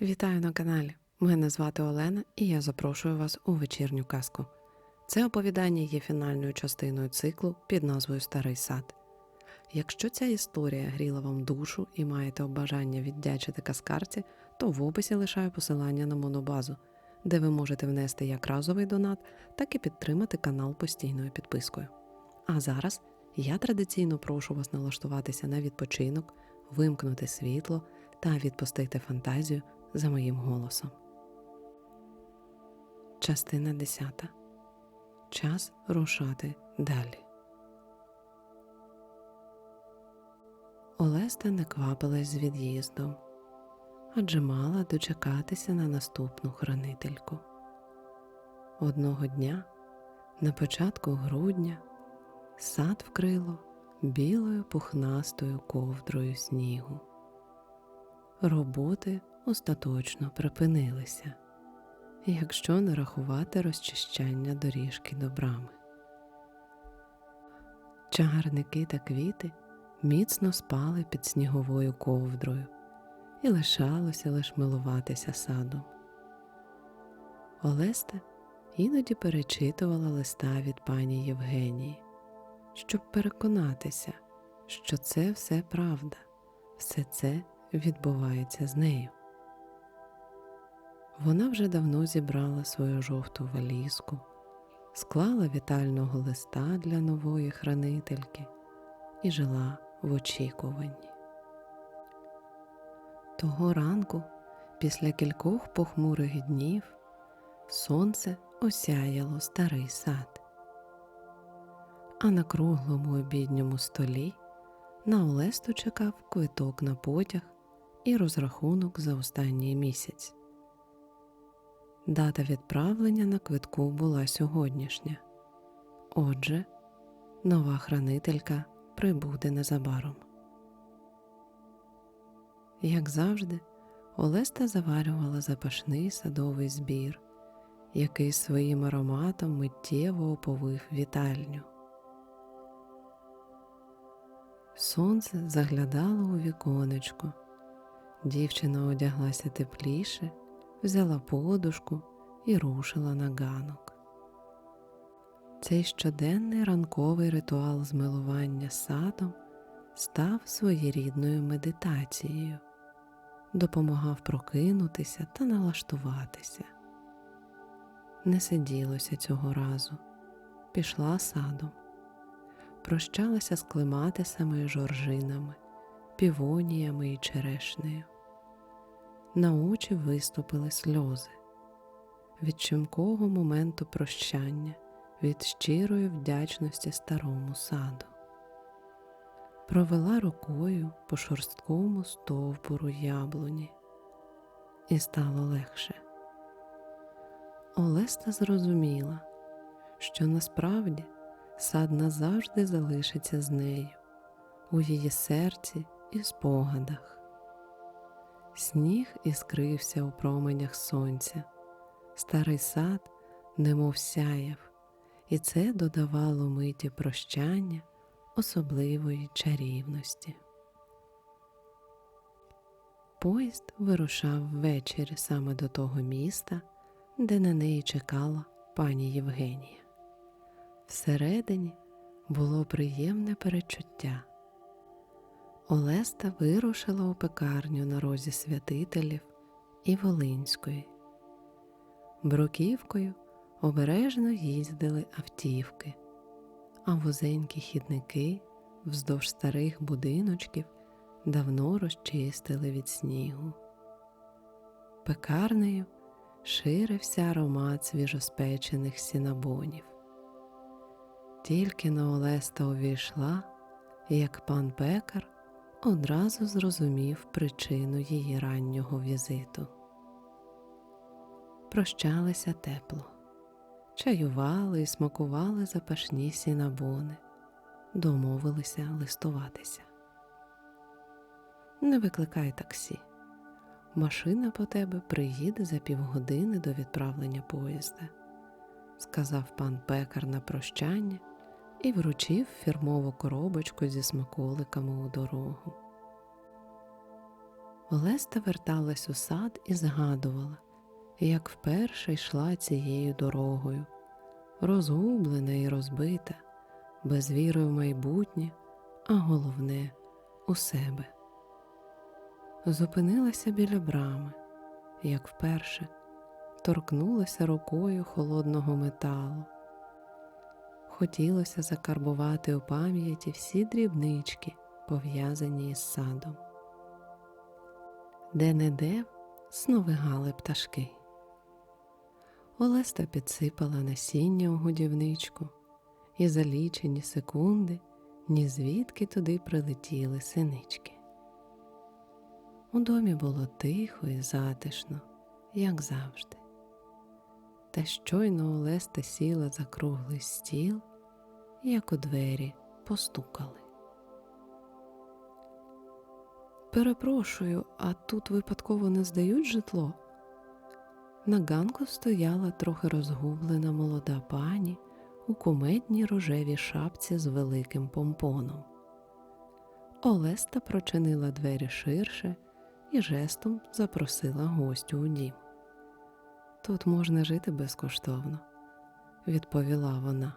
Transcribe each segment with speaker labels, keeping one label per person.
Speaker 1: Вітаю на каналі. Мене звати Олена і я запрошую вас у вечірню казку. Це оповідання є фінальною частиною циклу під назвою Старий сад. Якщо ця історія гріла вам душу і маєте бажання віддячити казкарці, то в описі лишаю посилання на монобазу, де ви можете внести як разовий донат, так і підтримати канал постійною підпискою. А зараз я традиційно прошу вас налаштуватися на відпочинок, вимкнути світло та відпустити фантазію за моїм голосом. Частина 10. Час рушати далі. Олеста не квапилась з від'їздом, адже мала дочекатися на наступну хранительку. Одного дня, на початку грудня, сад вкрило білою пухнастою ковдрою снігу. Роботи остаточно припинилися, якщо не рахувати розчищання доріжки до брами. Чагарники та квіти міцно спали під сніговою ковдрою, і лишалося лиш милуватися садом. Олеста іноді перечитувала листа від пані Євгенії, щоб переконатися, що це все правда, все це відбувається з нею. Вона вже давно зібрала свою жовту валізку, склала вітального листа для нової хранительки і жила в очікуванні. Того ранку, після кількох похмурих днів, сонце осяяло старий сад, а на круглому обідньому столі на Олесту чекав квиток на потяг і розрахунок за останній місяць. Дата відправлення на квитку була сьогоднішня. Отже, нова хранителька прибуде незабаром. Як завжди, Олеста заварювала запашний садовий збір, який своїм ароматом миттєво оповив вітальню. Сонце заглядало у віконечко. Дівчина одяглася тепліше, взяла подушку і рушила на ганок. Цей щоденний ранковий ритуал змилування садом став своєрідною медитацією, допомагав прокинутися та налаштуватися. Не сиділося цього разу, пішла садом, прощалася з клематисами і жоржинами, півоніями і черешнею. На очі виступили сльози від чимкого моменту прощання, від щирої вдячності старому саду. Провела рукою по шорсткому стовбуру яблуні, і стало легше. Олеста зрозуміла, що насправді сад назавжди залишиться з нею у її серці і спогадах. Сніг іскрився у променях сонця, старий сад немов сяяв, і це додавало миті прощання особливої чарівності. Поїзд вирушав ввечері саме до того міста, де на неї чекала пані Євгенія. Всередині було приємне перечуття. Олеста вирушила у пекарню на розі святителів і Волинської. Бруківкою обережно їздили автівки, а вузенькі хідники вздовж старих будиночків давно розчистили від снігу. Пекарнею ширився аромат свіжоспечених сінабонів. Тільки на Олеста увійшла, як пан пекар одразу зрозумів причину її раннього візиту. Прощалися тепло, чаювали і смакували запашні сінабони, домовилися листуватися. Не викликай таксі. Машина по тебе приїде за півгодини до відправлення поїзда, сказав пан пекар на прощання і вручив фірмову коробочку зі смаколиками у дорогу. Олеста верталась у сад і згадувала, як вперше йшла цією дорогою, розгублена і розбита, без віри в майбутнє, а головне у себе. Зупинилася біля брами, як вперше, торкнулася рукою холодного металу. Хотілося закарбувати у пам'яті всі дрібнички, пов'язані із садом. Де-не-де сновигали пташки. Олеста підсипала насіння у годівничку, і за лічені секунди ні звідки туди прилетіли синички. У домі було тихо і затишно, як завжди. Та щойно Олеста сіла за круглий стіл, як у двері постукали. Перепрошую, а тут випадково не здають житло? На ганку стояла трохи розгублена молода пані у кумедній рожевій шапці з великим помпоном. Олеста прочинила двері ширше і жестом запросила гостю у дім. Тут можна жити безкоштовно, відповіла вона.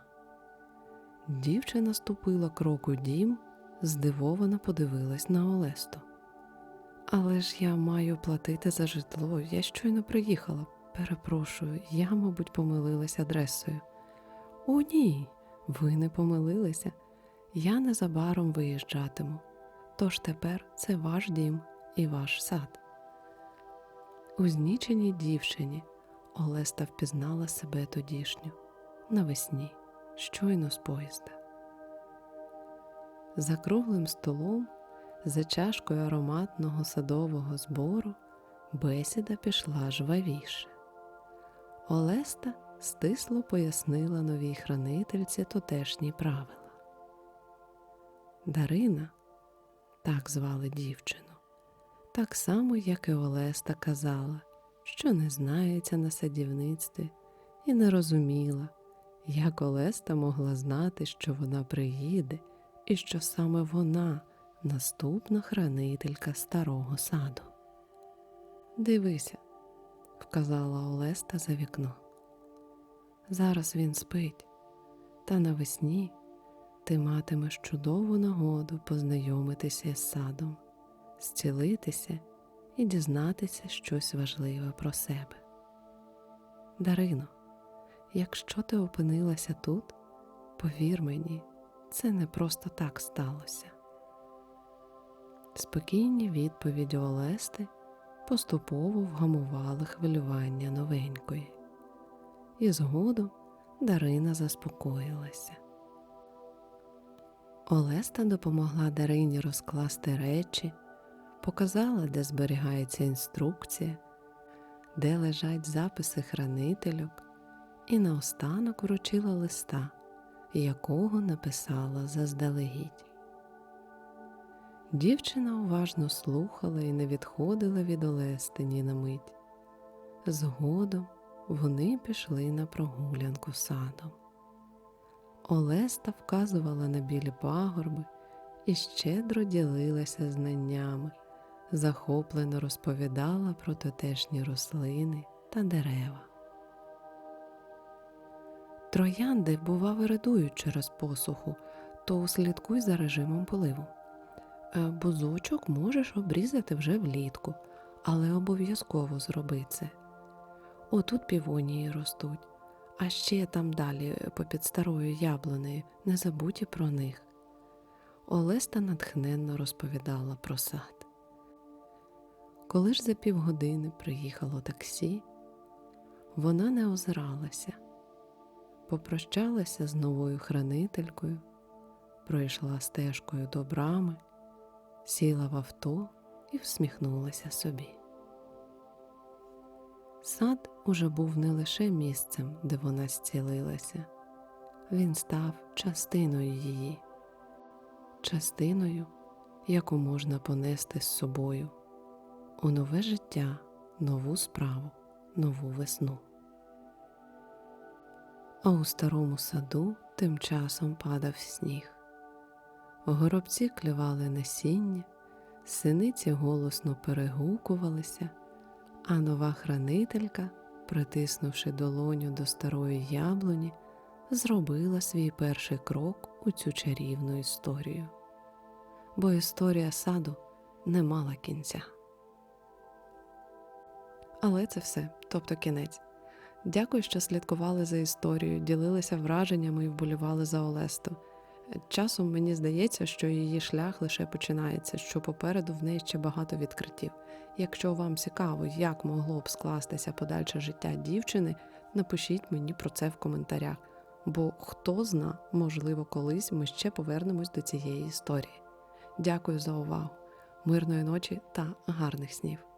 Speaker 1: Дівчина ступила крок у дім, здивовано подивилась на Олесту. Але ж я маю платити за житло, я щойно приїхала. Перепрошую, я, мабуть, помилилась адресою. О, ні, ви не помилилися. Я незабаром виїжджатиму. Тож тепер це ваш дім і ваш сад. У зніченій дівчині Олеста впізнала себе тодішню навесні, щойно з поїзда. За круглим столом, за чашкою ароматного садового збору, бесіда пішла жвавіше. Олеста стисло пояснила новій хранительці тутешні правила. Дарина, так звали дівчину, так само, як і Олеста казала, що не знається на садівництві, і не розуміла, як Олеста могла знати, що вона приїде, і що саме вона наступна хранителька старого саду. Дивися, вказала Олеста за вікно. Зараз він спить, та навесні ти матимеш чудову нагоду познайомитися з садом, зцілитися і дізнатися щось важливе про себе. Дарино, якщо ти опинилася тут, повір мені, це не просто так сталося. Спокійні відповіді Олести поступово вгамували хвилювання новенької, і згодом Дарина заспокоїлася. Олеста допомогла Дарині розкласти речі, показала, де зберігається інструкція, де лежать записи хранительок, і наостанок вручила листа, якого написала заздалегідь. Дівчина уважно слухала і не відходила від Олести ні на мить. Згодом вони пішли на прогулянку садом. Олеста вказувала на білі пагорби і щедро ділилася знаннями, захоплено розповідала про тотешні рослини та дерева. Троянди, бува, виридують через посуху, то слідкуй за режимом поливу. Е, Бузочок можеш обрізати вже влітку, але обов'язково зроби це. Отут півонії ростуть, а ще там далі, попід старою яблунею, не забудь і про них. Олеста натхненно розповідала про сад. Коли ж за півгодини приїхало таксі, вона не озиралася, попрощалася з новою хранителькою, пройшла стежкою до брами сіла в авто і всміхнулася собі. Сад уже був не лише місцем, де вона зцілилася, він став частиною її, частиною, яку можна понести з собою у нове життя, нову справу, нову весну. А у старому саду тим часом падав сніг. Горобці клювали насіння, Синиці голосно перегукувалися, а нова хранителька, притиснувши долоню до старої яблуні, зробила свій перший крок у цю чарівну історію. Бо історія саду не мала кінця. Але це все, тобто кінець. Дякую, що слідкували за історією, ділилися враженнями і вболівали за Олесту. Часом мені здається, що її шлях лише починається, що попереду в неї ще багато відкриттів. Якщо вам цікаво, як могло б скластися подальше життя дівчини, напишіть мені про це в коментарях. Бо хто зна, можливо, колись ми ще повернемось до цієї історії. Дякую за увагу, мирної ночі та гарних снів.